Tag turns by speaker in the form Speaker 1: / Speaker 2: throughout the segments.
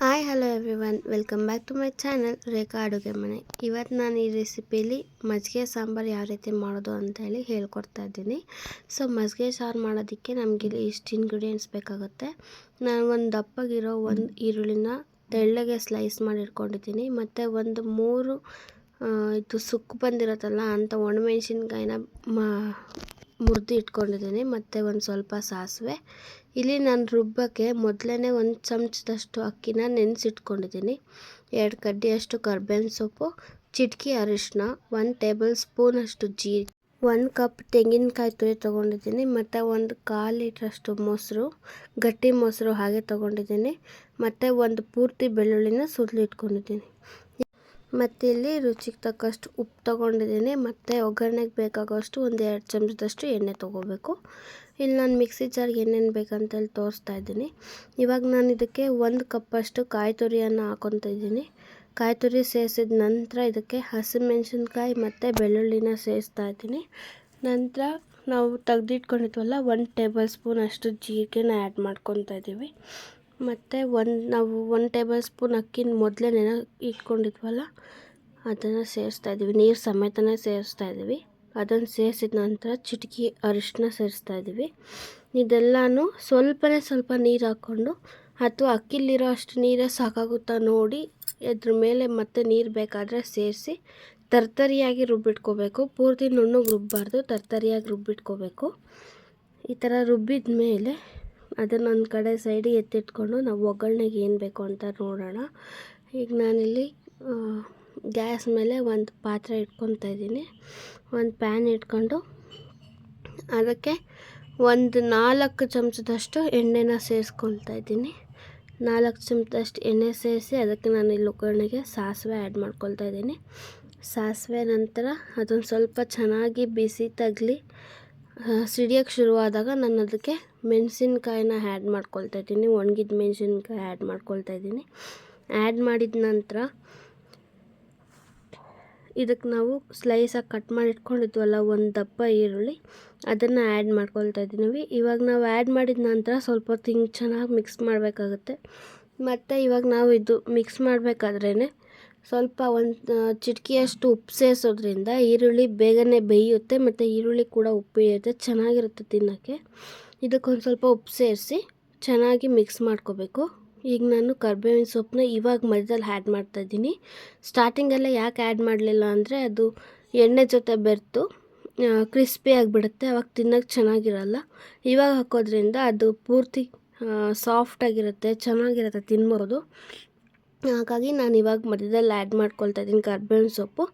Speaker 1: Hi hello everyone welcome back to my channel Rekha ಅಡುಗೆ ಮನೆ ಇವತ್ತು ನಾನು ಈ ರೆಸಿಪಿಲಿ ಮಜ್ಜಿಗೆ ಸಾಂಬಾರು ಯಾವ ರೀತಿ ಮಾಡೋದು ಅಂತ ಹೇಳಿ ಹೇಳ್ಕೊಡ್ತಾ ಇದ್ದೀನಿ. ಸೊ ಮಜ್ಜಿಗೆ ಸಾರು ಮಾಡೋದಕ್ಕೆ ನಮಗಿಲ್ಲಿ ಇಷ್ಟು ಇಂಗ್ರೀಡಿಯೆಂಟ್ಸ್ ಬೇಕಾಗುತ್ತೆ. ನಾನು ಒಂದು ದಪ್ಪಗಿರೋ ಒಂದು ಈರುಳ್ಳಿನ ತೆಳ್ಳಗೆ ಸ್ಲೈಸ್ ಮಾಡಿ ಇಟ್ಕೊಂಡಿದ್ದೀನಿ. ಮತ್ತು ಒಂದು ಮೂರು ಇದು ಸುಕ್ಕು ಬಂದಿರತ್ತಲ್ಲ ಅಂಥ ಒಣಮೆಣ್ಸಿನ್ಕಾಯಿನ ಮಾ, ಮುರಿದು ಇಟ್ಕೊಂಡಿದ್ದೀನಿ. ಮತ್ತು ಒಂದು ಸ್ವಲ್ಪ ಸಾಸಿವೆ ಇಲ್ಲಿ ನಾನು ರುಬ್ಬಕ್ಕೆ ಮೊದಲೇ ಒಂದು ಚಮಚದಷ್ಟು ಅಕ್ಕಿನ ನೆನೆಸಿಟ್ಕೊಂಡಿದ್ದೀನಿ. ಎರಡು ಕಡ್ಡಿಯಷ್ಟು ಕರ್ಬೇವಿನ ಸೊಪ್ಪು, ಚಿಟಕಿ ಅರಿಶಿನ ಒಂದು ಟೇಬಲ್ ಸ್ಪೂನಷ್ಟು ಜೀ ಒಂದು ಕಪ್ ತೆಂಗಿನಕಾಯಿ ತುರಿ ತೊಗೊಂಡಿದ್ದೀನಿ, ಮತ್ತು ಒಂದು ಕಾಲು ಲೀಟ್ರಷ್ಟು ಮೊಸರು, ಗಟ್ಟಿ ಮೊಸರು ಹಾಗೆ ತೊಗೊಂಡಿದ್ದೀನಿ, ಮತ್ತು ಒಂದು ಪೂರ್ತಿ ಬೆಳ್ಳುಳ್ಳಿನ ಸುಲಿಟ್ಕೊಂಡಿದ್ದೀನಿ ಮತ್ತು ಇಲ್ಲಿ ರುಚಿಗೆ ತಕ್ಕಷ್ಟು ಉಪ್ಪು ತೊಗೊಂಡಿದ್ದೀನಿ, ಮತ್ತು ಒಗ್ಗರಣೆಗೆ ಬೇಕಾಗೋಷ್ಟು ಒಂದು ಎರಡು ಚಮಚದಷ್ಟು ಎಣ್ಣೆ ತೊಗೋಬೇಕು. ಇಲ್ಲಿ ನಾನು ಮಿಕ್ಸಿ ಜಾರ್ಗೆ ಏನೇನು ಬೇಕಂತೇಳಿ ತೋರಿಸ್ತಾ ಇದ್ದೀನಿ. ಇವಾಗ ನಾನು ಇದಕ್ಕೆ ಒಂದು ಕಪ್ಪಷ್ಟು ಕಾಯಿ ತುರಿಯನ್ನು ಹಾಕೊತ ಇದ್ದೀನಿ. ಕಾಯಿ ತುರಿ ಸೇರಿಸಿದ ನಂತರ ಇದಕ್ಕೆ ಹಸಿಮೆಣ್ಸಿನ್ಕಾಯಿ ಮತ್ತು ಬೆಳ್ಳುಳ್ಳಿನ ಸೇರಿಸ್ತಾ ಇದ್ದೀನಿ. ನಂತರ ನಾವು ತೆಗೆದಿಟ್ಕೊಂಡಿದ್ವಲ್ಲ, ಒಂದು ಟೇಬಲ್ ಸ್ಪೂನ್ ಅಷ್ಟು ಜೀರಿಗೆನ ಆ್ಯಡ್ ಮಾಡ್ಕೊತಾ ಇದ್ದೀವಿ. ಮತ್ತು ಒಂದು, ನಾವು ಒಂದು ಟೇಬಲ್ ಸ್ಪೂನ್ ಅಕ್ಕಿನ ಮೊದಲೇ ನೆನೆ ಇಟ್ಕೊಂಡಿದ್ವಲ್ಲ, ಅದನ್ನು ಸೇರಿಸ್ತಾ ಇದ್ದೀವಿ. ನೀರು ಸಮೇತನೇ ಸೇರಿಸ್ತಾ ಇದ್ದೀವಿ. ಅದನ್ನು ಸೇರಿಸಿದ ನಂತರ ಚಿಟಕಿ ಅರಿಶಿನ ಸೇರಿಸ್ತಾ ಇದ್ದೀವಿ. ಇದೆಲ್ಲನೂ ಸ್ವಲ್ಪನೇ ಸ್ವಲ್ಪ ನೀರು ಹಾಕ್ಕೊಂಡು ಅಥವಾ ಅಕ್ಕಿಲಿರೋ ಅಷ್ಟು ನೀರೇ ಸಾಕಾಗುತ್ತಾ ನೋಡಿ ಅದ್ರ ಮೇಲೆ ಮತ್ತೆ ನೀರು ಬೇಕಾದರೆ ಸೇರಿಸಿ ತರ್ತರಿಯಾಗಿ ರುಬ್ಬಿಟ್ಕೋಬೇಕು. ಪೂರ್ತಿ ನುಣ್ಣಗೆ ರುಬ್ಬಾರ್ದು ತರ್ತರಿಯಾಗಿ ರುಬ್ಬಿಟ್ಕೋಬೇಕು. ಈ ಥರ ರುಬ್ಬಿದ ಮೇಲೆ ಅದನ್ನು ಒಂದು ಕಡೆ ಸೈಡಿಗೆ ಎತ್ತಿಟ್ಕೊಂಡು ನಾವು ಒಗ್ಗರಣೆಗೆ ಏನು ಬೇಕು ಅಂತ ನೋಡೋಣ. ಈಗ ನಾನಿಲ್ಲಿ ಗ್ಯಾಸ್ ಮೇಲೆ ಒಂದು ಪಾತ್ರೆ ಇಟ್ಕೊತಾ ಇದ್ದೀನಿ. ಒಂದು ಪ್ಯಾನ್ ಇಟ್ಕೊಂಡು ಅದಕ್ಕೆ ಒಂದು ನಾಲ್ಕು ಚಮಚದಷ್ಟು ಎಣ್ಣೆನ ಸೇರಿಸ್ಕೊಳ್ತಾ ಇದ್ದೀನಿ. ನಾಲ್ಕು ಚಮಚದಷ್ಟು ಎಣ್ಣೆ ಸೇರಿಸಿ ಅದಕ್ಕೆ ನಾನು ಇಲ್ಲಿ ಒಗ್ಗರಣೆಗೆ ಸಾಸಿವೆ ಆ್ಯಡ್ ಮಾಡ್ಕೊಳ್ತಾ ಇದ್ದೀನಿ. ಸಾಸಿವೆ ನಂತರ ಅದೊಂದು ಸ್ವಲ್ಪ ಚೆನ್ನಾಗಿ ಬಿಸಿ ತಗಲಿ ಸಿಡಿಯೋಕ್ಕೆ ಶುರುವಾದಾಗ ನಾನು ಅದಕ್ಕೆ ಮೆಣಸಿನ್ಕಾಯಿನ ಆ್ಯಡ್ ಮಾಡ್ಕೊಳ್ತಾ ಇದ್ದೀನಿ. ಒಣಗಿದ ಮೆಣಸಿನ್ಕಾಯಿ ಆ್ಯಡ್ ಮಾಡ್ಕೊಳ್ತಾ ಇದ್ದೀನಿ. ಆ್ಯಡ್ ಮಾಡಿದ ನಂತರ ಇದಕ್ಕೆ ನಾವು ಸ್ಲೈಸಾಗಿ ಕಟ್ ಮಾಡಿ ಇಟ್ಕೊಂಡಿದ್ವಲ್ಲ, ಒಂದು ದಪ್ಪ ಈರುಳ್ಳಿ, ಅದನ್ನು ಆ್ಯಡ್ ಮಾಡ್ಕೊಳ್ತಾ ಇದ್ದೀವಿ ಇವಾಗ ನಾವು ಆ್ಯಡ್ ಮಾಡಿದ ನಂತರ ಸ್ವಲ್ಪ ಹೊತ್ತು ಹಿಂಗೆ ಚೆನ್ನಾಗಿ ಮಿಕ್ಸ್ ಮಾಡಬೇಕಾಗುತ್ತೆ. ಮತ್ತು ಇವಾಗ ನಾವು ಇದು ಮಿಕ್ಸ್ ಮಾಡಬೇಕಾದ್ರೇ ಸ್ವಲ್ಪ ಒಂದು ಚಿಟಕಿಯಷ್ಟು ಉಪ್ಪು ಸೇರಿಸೋದ್ರಿಂದ ಈರುಳ್ಳಿ ಬೇಗನೆ ಬೇಯುತ್ತೆ, ಮತ್ತು ಈರುಳ್ಳಿ ಕೂಡ ಉಪ್ಪು ಇರುತ್ತೆ ಚೆನ್ನಾಗಿರುತ್ತೆ ತಿನ್ನೋಕ್ಕೆ. ಇದಕ್ಕೊಂದು ಸ್ವಲ್ಪ ಉಪ್ಪು ಸೇರಿಸಿ ಚೆನ್ನಾಗಿ ಮಿಕ್ಸ್ ಮಾಡ್ಕೋಬೇಕು. ಈಗ ನಾನು ಕರ್ಬೇವಿನ ಸೊಪ್ಪನ್ನ ಇವಾಗ ಮಧ್ಯದಲ್ಲಿ ಆ್ಯಡ್ ಮಾಡ್ತಾಯಿದ್ದೀನಿ ಸ್ಟಾರ್ಟಿಂಗಲ್ಲೇ ಯಾಕೆ ಆ್ಯಡ್ ಮಾಡಲಿಲ್ಲ ಅಂದರೆ ಅದು ಎಣ್ಣೆ ಜೊತೆ ಬೆರೆತು ಕ್ರಿಸ್ಪಿ ಆಗಿಬಿಡುತ್ತೆ, ಅವಾಗ ತಿನ್ನೋಕ್ಕೆ ಚೆನ್ನಾಗಿರಲ್ಲ. ಇವಾಗ ಹಾಕೋದ್ರಿಂದ ಅದು ಪೂರ್ತಿ ಸಾಫ್ಟಾಗಿರುತ್ತೆ ಚೆನ್ನಾಗಿರುತ್ತೆ ತಿನ್ಬೋದು ಹಾಗಾಗಿ ನಾನು ಇವಾಗ ಮಧ್ಯದಲ್ಲಿ ಆ್ಯಡ್ ಮಾಡ್ಕೊಳ್ತಾ ಇದ್ದೀನಿ ಕರ್ಬೇವಿನ ಸೊಪ್ಪು.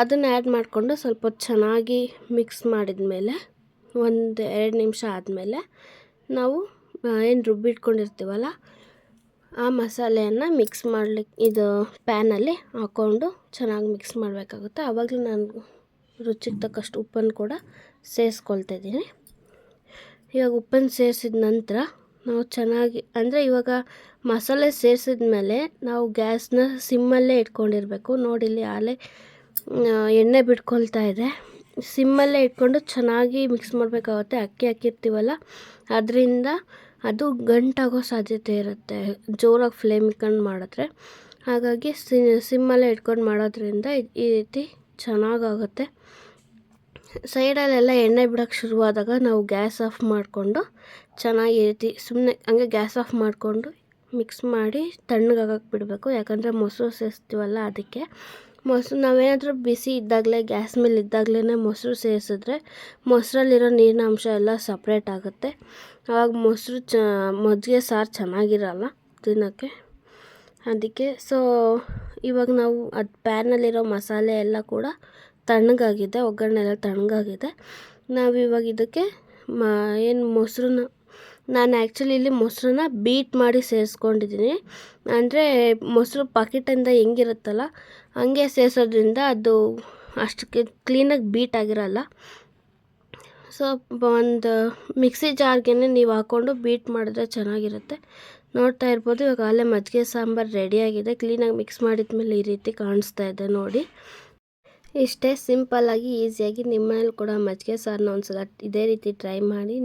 Speaker 1: ಅದನ್ನು ಆ್ಯಡ್ ಮಾಡಿಕೊಂಡು ಸ್ವಲ್ಪ ಚೆನ್ನಾಗಿ ಮಿಕ್ಸ್ ಮಾಡಿದ ಮೇಲೆ ಒಂದು ಎರಡು ನಿಮಿಷ ಆದಮೇಲೆ ನಾವು ಏನು ರುಬ್ಬಿಟ್ಕೊಂಡಿರ್ತೀವಲ್ಲ ಆ ಮಸಾಲೆಯನ್ನು ಮಿಕ್ಸ್ ಮಾಡ್ಲಿಕ್ಕೆ ಇದು ಪ್ಯಾನಲ್ಲಿ ಹಾಕ್ಕೊಂಡು ಚೆನ್ನಾಗಿ ಮಿಕ್ಸ್ ಮಾಡಬೇಕಾಗುತ್ತೆ. ಆವಾಗಲೂ ನಾನು ರುಚಿಗೆ ತಕ್ಕಷ್ಟು ಉಪ್ಪನ್ನು ಕೂಡ ಸೇರಿಸ್ಕೊಳ್ತಾ ಇದ್ದೀನಿ. ಇವಾಗ ಉಪ್ಪನ್ನು ಸೇರಿಸಿದ ನಂತರ ನಾವು ಚೆನ್ನಾಗಿ, ಅಂದರೆ ಇವಾಗ ಮಸಾಲೆ ಸೇರಿಸಿದ ಮೇಲೆ ನಾವು ಗ್ಯಾಸ್ನ ಸಿಮ್ಮಲ್ಲೇ ಇಟ್ಕೊಂಡಿರಬೇಕು. ನೋಡಿ ಇಲ್ಲಿ ಆಲೆ ಎಣ್ಣೆ ಬಿಟ್ಕೊಳ್ತಾ ಇದೆ. ಸಿಮ್ಮಲ್ಲೇ ಇಟ್ಕೊಂಡು ಚೆನ್ನಾಗಿ ಮಿಕ್ಸ್ ಮಾಡಬೇಕಾಗುತ್ತೆ. ಅಕ್ಕಿ ಹಾಕಿರ್ತೀವಲ್ಲ, ಅದರಿಂದ ಅದು ಗಂಟಾಗೋ ಸಾಧ್ಯತೆ ಇರುತ್ತೆ. ಜೋರಾಗಿ ಫ್ಲೇಮ್ ಇಟ್ಕೊಂಡು ಮಾಡಿದ್ರೆ. ಹಾಗಾಗಿ ಸಿಮ್ಮಲ್ಲೇ ಇಟ್ಕೊಂಡು ಮಾಡೋದ್ರಿಂದ ಈ ರೀತಿ ಚೆನ್ನಾಗಾಗುತ್ತೆ. ಸೈಡಲ್ಲೆಲ್ಲ ಎಣ್ಣೆ ಬಿಡೋಕ್ಕೆ ಶುರುವಾದಾಗ ನಾವು ಗ್ಯಾಸ್ ಆಫ್ ಮಾಡಿಕೊಂಡು ಚೆನ್ನಾಗಿ ರೀತಿ ಸುಮ್ಮನೆ ಹಂಗೆ ಗ್ಯಾಸ್ ಆಫ್ ಮಾಡಿಕೊಂಡು ಮಿಕ್ಸ್ ಮಾಡಿ ತಣ್ಣಗಾಗಕ್ಕೆ ಬಿಡಬೇಕು. ಯಾಕಂದರೆ ಮೊಸರು ಸೇರಿಸ್ತೀವಲ್ಲ ಅದಕ್ಕೆ. ಮೊಸರು ನಾವೇನಾದರೂ ಬಿಸಿ ಇದ್ದಾಗಲೇ, ಗ್ಯಾಸ್ ಮೇಲೆ ಇದ್ದಾಗಲೇ ಮೊಸರು ಸೇರಿಸಿದ್ರೆ ಮೊಸರಲ್ಲಿರೋ ನೀರಿನ ಅಂಶ ಎಲ್ಲ ಸಪ್ರೇಟ್ ಆಗುತ್ತೆ. ಆವಾಗ ಮೊಸರು ಚ, ಮಜ್ಜಿಗೆ ಸಾರು ಚೆನ್ನಾಗಿರಲ್ಲ ತಿನ್ನೋಕ್ಕೆ. ಅದಕ್ಕೆ, ಸೊ, ಇವಾಗ ನಾವು ಅದು ಪ್ಯಾನಲ್ಲಿರೋ ಮಸಾಲೆ ಎಲ್ಲ ಕೂಡ ತಣ್ಣಗಾಗಿದೆ ಒಗ್ಗರಣೆ ಎಲ್ಲ ತಣ್ಣಗಾಗಿದೆ. ನಾವು ಇವಾಗ ಇದಕ್ಕೆ ಮ, ಏನು ಮೊಸರನ್ನ ನಾನು ಆ್ಯಕ್ಚುಲಿ ಇಲ್ಲಿ ಮೊಸರನ್ನ ಬೀಟ್ ಮಾಡಿ ಸೇರಿಸ್ಕೊಂಡಿದ್ದೀನಿ. ಅಂದರೆ ಮೊಸರು ಪಾಕಿಟಿಂದ ಹೆಂಗಿರುತ್ತಲ್ಲ, ಹಂಗೆ ಸೇರಿಸೋದ್ರಿಂದ ಅದು ಅಷ್ಟು ಕ್ಲೀನಾಗಿ ಬೀಟ್ ಆಗಿರಲ್ಲ. ಸೊ ಒಂದು ಮಿಕ್ಸಿ ಜಾರ್ಗೆ ನೀವು ಹಾಕ್ಕೊಂಡು ಬೀಟ್ ಮಾಡಿದ್ರೆ ಚೆನ್ನಾಗಿರುತ್ತೆ. ನೋಡ್ತಾ ಇರ್ಬೋದು, ಇವಾಗ ಅಲ್ಲೇ ಮಜ್ಜಿಗೆ ಸಾಂಬಾರು ರೆಡಿಯಾಗಿದೆ ಕ್ಲೀನಾಗಿ ಮಿಕ್ಸ್ ಮಾಡಿದ್ಮೇಲೆ ಈ ರೀತಿ ಕಾಣಿಸ್ತಾ ಇದೆ ನೋಡಿ. ಇಷ್ಟೇ ಸಿಂಪಲ್ಲಾಗಿ ಈಸಿಯಾಗಿ ನಿಮ್ಮ ಮನೇಲಿ ಕೂಡ ಮಜ್ಜಿಗೆ ಸಾರನ್ನ ಒಂದು ಸಲ ಇದೇ ರೀತಿ ಟ್ರೈ ಮಾಡಿ.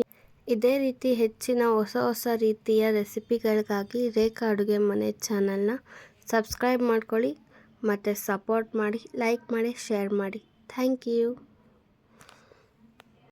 Speaker 1: ಇದೇ ರೀತಿ ಹೆಚ್ಚಿನ ಹೊಸ ಹೊಸ ರೀತಿಯ ರೆಸಿಪಿಗಳಿಗಾಗಿ ರೇಖಾ ಅಡುಗೆ ಮನೆ ಚಾನಲ್ನ ಸಬ್ಸ್ಕ್ರೈಬ್ ಮಾಡ್ಕೊಳ್ಳಿ, ಮತ್ತು ಸಪೋರ್ಟ್ ಮಾಡಿ, ಲೈಕ್ ಮಾಡಿ, ಶೇರ್ ಮಾಡಿ. Thank you.